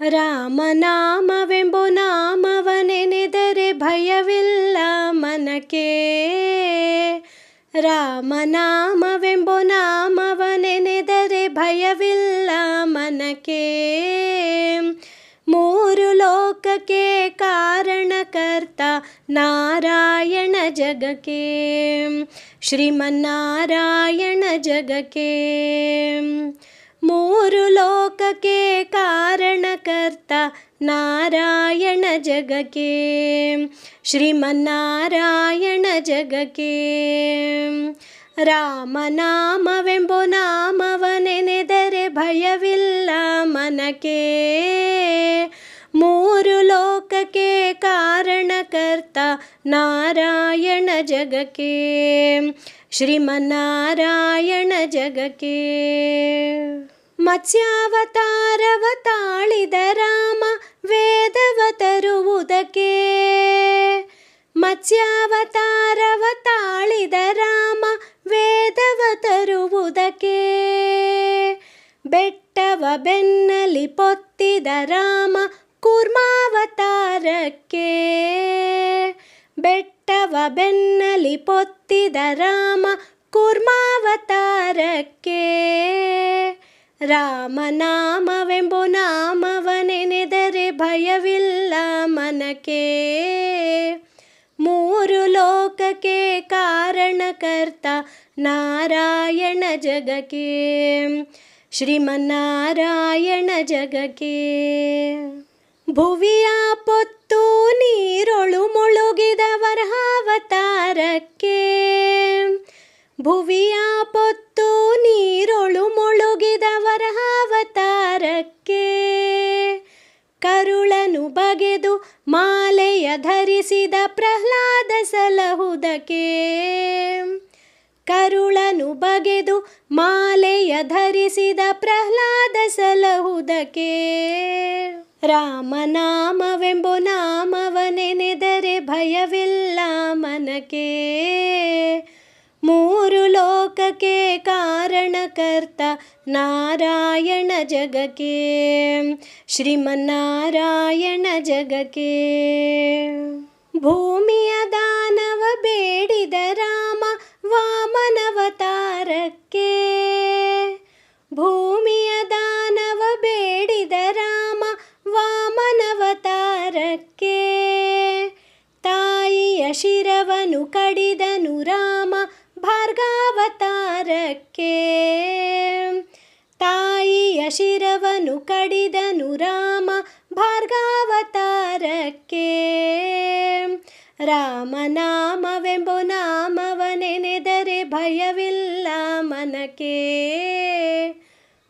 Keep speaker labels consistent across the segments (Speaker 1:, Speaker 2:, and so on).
Speaker 1: ರಾಮನಾಮವೆಂಬು ನಾಮವ ನೆನೆದರೆ ಭಯವಿಲ್ಲ ಮನಕ್ಕೆ ರಾಮನಾಮವೆಂಬು ನಾಮವ ನೆನೆದರೆ ಭಯವಿಲ್ಲ ಮನಕ್ಕೆ ಮೂರು ಲೋಕಕ್ಕೆ ಕಾರಣಕರ್ತ ನಾರಾಯಣ ಜಗಕ್ಕೆ ಶ್ರೀಮನ್ನಾರಾಯಣ ಜಗಕ್ಕೆ ಮೂರು ಲೋಕಕ್ಕೆ ಕಾರಣಕರ್ತ ನಾರಾಯಣ ಜಗಕ್ಕೆ. ಶ್ರೀಮನ್ನಾರಾಯಣ ಜಗಕ್ಕೆ. ರಾಮನಾಮವೆಂಬು ನಾಮವ ನೆನೆದರೆ ಭಯವಿಲ್ಲ ಮನಕೆ ಮೂರು ಲೋಕಕ್ಕೆ ಕಾರಣಕರ್ತ ನಾರಾಯಣ ಜಗಕ್ಕೆ. ಶ್ರೀಮನ್ನಾರಾಯಣ ಜಗಕ್ಕೆ. ಮತ್ಸ್ಯಾವತಾರವ ತಾಳಿದ ರಾಮ ವೇದವ ತರುವುದಕ್ಕೆ. ಮತ್ಸ್ಯಾವತಾರವ ಬೆನ್ನಲಿ ಪೊತ್ತಿದ ರಾಮ ಕೂರ್ಮಾವತಾರಕ್ಕೆ. ರಾಮನಾಮವೆಂಬು ನಾಮವ ನೆನೆದರೆ ಭಯವಿಲ್ಲ ಮನಕೆ ಮೂರು ಲೋಕಕ್ಕೆ ಕಾರಣಕರ್ತ ನಾರಾಯಣ ಜಗಕ್ಕೆ. ಶ್ರೀಮನ್ನಾರಾಯಣ ಜಗಕ್ಕೆ. ಭುವಿಯ ಪೊತ್ತು ನೀರೊಳು ಮುಳುಗಿದ ವರಹಾವತಾರಕ್ಕೆ ಭುವಿಯ ಪೊತ್ತು ನೀರೊಳು ಮುಳುಗಿದ ವರಹಾವತಾರಕ್ಕೆ ಕರುಳನು ಬಗೆದು ಮಾಲೆಯ ಧರಿಸಿದ ಪ್ರಹ್ಲಾದ ಸಲಹುದಕ್ಕೆ. ಕರುಳನು ಬಗೆದು ಮಾಲೆಯ ಧರಿಸಿದ ಪ್ರಹ್ಲಾದ ಸಲಹುದಕ್ಕೆ. ನಾಮವ ನೆನೆದರೆ ಭಯವಿಲ್ಲ ಮನಕ್ಕೆ ಮೂರು ಲೋಕಕ್ಕೆ ಕಾರಣಕರ್ತ ನಾರಾಯಣ ಜಗಕ್ಕೆ ಶ್ರೀಮನ್ನಾರಾಯಣ ಜಗಕ್ಕೆ ಭೂಮಿಯ ಭಾರ್ಗಾವತಾರಕ್ಕೆ ತಾಯಿಯ ಶಿರವನು ಕಡಿದನು ರಾಮ ಭಾರ್ಗಾವತಾರಕ್ಕೆ. ರಾಮನಾಮವೆಂಬು ನಾಮವ ನೆನೆದರೆ ಭಯವಿಲ್ಲ ಮನಕ್ಕೆ.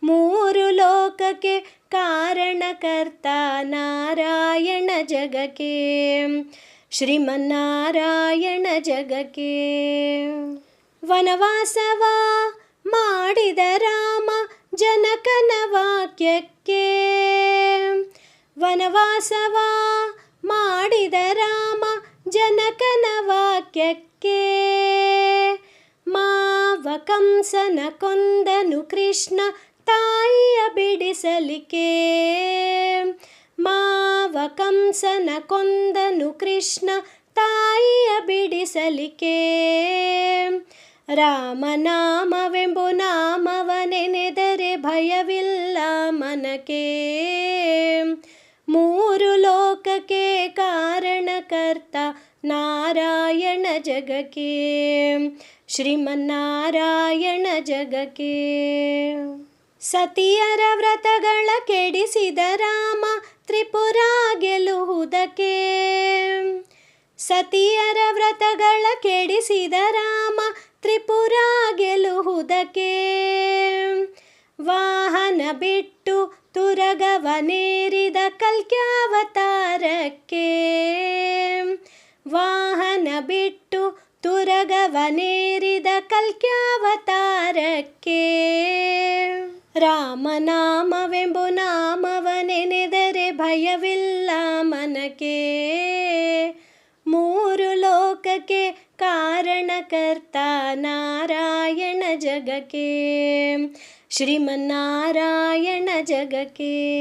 Speaker 1: ಮೂರು ಲೋಕಕ್ಕೆ ಕಾರಣಕರ್ತ ನಾರಾಯಣ ಜಗಕ್ಕೆ. ಶ್ರೀಮನ್ನಾರಾಯಣ ಜಗಕ್ಕೆ. ವನವಾಸವ ಮಾಡಿದ ರಾಮ ಜನಕನ ವಾಕ್ಯಕ್ಕೆ. ವನವಾಸವ ಮಾಡಿದ ರಾಮ ಜನಕನ ವಾಕ್ಯಕ್ಕೆ. ಮಾವ ಕಂಸನ ಕೊಂದನು ಕೃಷ್ಣ ತಾಯಿಯ ಬಿಡಿಸಲಿಕ್ಕೆ. ಮಾವ ಕಂಸನ ಕೊಂದನು ಕೃಷ್ಣ ತಾಯಿಯ ಬಿಡಿಸಲಿಕ್ಕೆ. ರಾಮನಾಮವೆಂಬು ನಾಮವ ನೆನೆದರೆ ಭಯವಿಲ್ಲ ಮನಕೆ ಮೂರು ಲೋಕಕ್ಕೆ ಕಾರಣಕರ್ತ ನಾರಾಯಣ ಜಗಕ್ಕೆ. ಶ್ರೀಮನ್ನಾರಾಯಣ ಜಗಕ್ಕೆ. ಸತಿಯರ ವ್ರತಗಳ ಕೆಡಿಸಿದ ರಾಮ ತ್ರಿಪುರ ಗೆಲುವುದಕ್ಕೆ ಸತಿಯರ ವ್ರತಗಳ ಕೆಡಿಸಿದ ರಾಮ ತ್ರಿಪುರ ಗೆಲುವುದಕ್ಕೆ ವಾಹನ ಬಿಟ್ಟು ತುರಗವನೇರಿದ ಕಲ್ಕ್ಯಾವತಾರಕ್ಕೆ ವಾಹನ ಬಿಟ್ಟು ತುರಗವನೇರಿದ ಕಲ್ಕ್ಯಾವತಾರಕ್ಕೆ ರಾಮನಾಮವೆಂಬು ನಾಮವ ನೆನೆದರೆ ಭಯವಿಲ್ಲ ಮನಕ್ಕೆ. ಮೂರು जगके कारणकर्ता नारायण जगके। श्रीमन्नारायण जगके।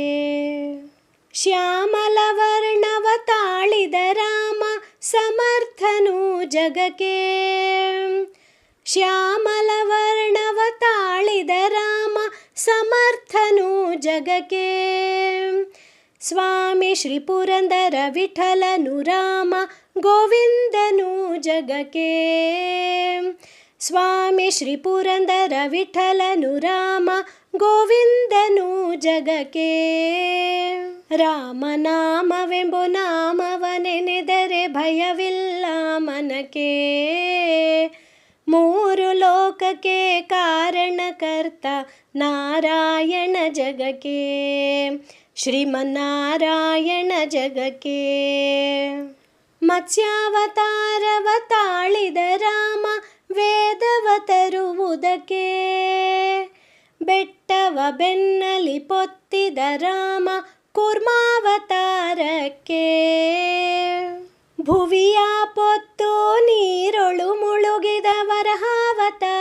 Speaker 1: श्यामलवर्णवताळिद राम समर्थनु जगके। श्यामलवर्णवतालिदम समर्थनु जगके। स्वामी श्रीपुरन्दरविठलनु राम ಜಗಕ್ಕೆ ಸ್ವಾಮಿ ಶ್ರೀ ಪುರಂದರ ವಿಠಲನು ರಾಮ ಗೋವಿಂದನು ಜಗಕ್ಕೆ ಸ್ವಾಮಿ ಶ್ರೀ ಪುರಂದರ ವಿಠಲನು ರಾಮ ಗೋವಿಂದನು ಜಗಕ್ಕೆ ರಾಮನಾಮವೆಂಬು ನಾಮವ ನೆನೆದರೆ ಭಯವಿಲ್ಲ ಮನಕ್ಕೆ ಮೂರು ಲೋಕಕ್ಕೆ ಕಾರಣಕರ್ತ ನಾರಾಯಣ ಜಗಕ್ಕೆ ಶ್ರೀಮನ್ನಾರಾಯಣ ಜಗಕ್ಕೆ ಮತ್ಸ್ಯಾವತಾರವ ತಾಳಿದ ರಾಮ, ವೇದವ ತರುವುದಕ್ಕೆ. ಬೆಟ್ಟವ ಬೆನ್ನಲಿ ಪೊತ್ತಿದ ರಾಮ, ಕುರ್ಮಾವತಾರಕ್ಕೆ. ಭುವಿಯ ಪೊತ್ತು ನೀರೊಳು ಮುಳುಗಿದ ವರಹಾವತಾರಕ್ಕೆ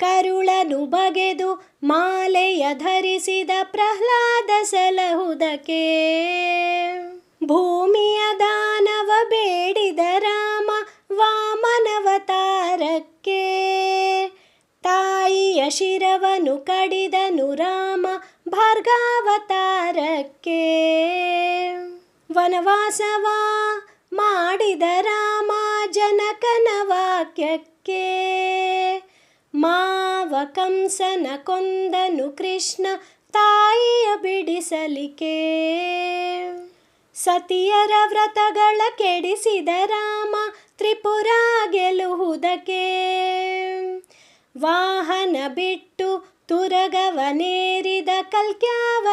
Speaker 1: ಕರುಳನು ಬಗೆದು ಮಾಲೆಯ ಧರಿಸಿದ ಪ್ರಹ್ಲಾದ ಸಲಹುದಕ್ಕೆ. ಭೂಮಿಯ ದಾನವ ಬೇಡಿದ ರಾಮ ವಾಮನವತಾರಕ್ಕೆ. ತಾಯಿಯ ಶಿರವನು ಕಡಿದನು ರಾಮ ಭಾರ್ಗಾವತಾರಕ್ಕೆ. ವನವಾಸವ ಮಾಡಿದ ರಾಮ ಜನಕನ ವಾಕ್ಯಕ್ಕೆ. ಮಾವ ಕಂಸನ ಕೊಂದನು ಕೃಷ್ಣ ತಾಯಿಯ ಬಿಡಿಸಲಿಕೆ ಸತಿಯರ ವ್ರತಗಳ ಕೆಡಿಸಿದ ರಾಮ ತ್ರಿಪುರ ಗೆಲುವುದಕ್ಕೆ ವಾಹನ ಬಿಟ್ಟು ತುರಗವನೇರಿದ ಕಲ್ಕ್ಯಾವತಾರಕ್ಕೆ.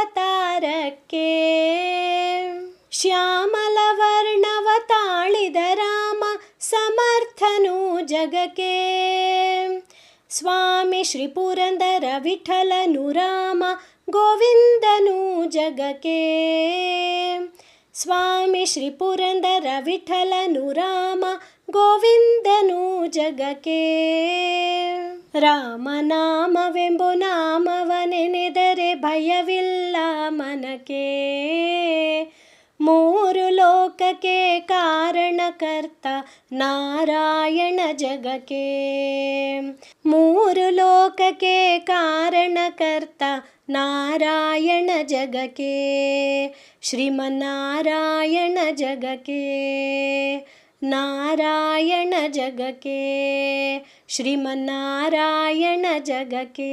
Speaker 1: ಶ್ಯಾಮಲ ವರ್ಣವ ತಾಳಿದ ರಾಮ ಸಮರ್ಥನು ಜಗಕ್ಕೆ. ಸ್ವಾಮಿ ಶ್ರೀ ಪುರಂದರ ವಿಠಲನು ರಾಮ ಗೋವಿಂದನು ಜಗಕ್ಕೆ. ಸ್ವಾಮಿ ಶ್ರೀ ಪುರಂದರ ವಿಠಲನು ರಾಮ ಗೋವಿಂದನು ಜಗಕ್ಕೆ ರಾಮನಾಮವೆಂಬು ನಾಮವ ನೆನೆದರೆ ಭಯವಿಲ್ಲ ಮನಕ್ಕೆ ಮೂರು ಲೋಕಕ್ಕೆ ಕಾರಣಕರ್ತ ನಾರಾಯಣ ಜಗಕ್ಕೆ ಮೂರು ಲೋಕಕ್ಕೆ ಕಾರಣಕರ್ತ ನಾರಾಯಣ ಜಗಕ್ಕೆ ಶ್ರೀಮನ್ನಾರಾಯಣ ಜಗಕ್ಕೆ ನಾರಾಯಣ ಜಗಕ್ಕೆ ಶ್ರೀಮನ್ನಾರಾಯಣ ಜಗಕ್ಕೆ.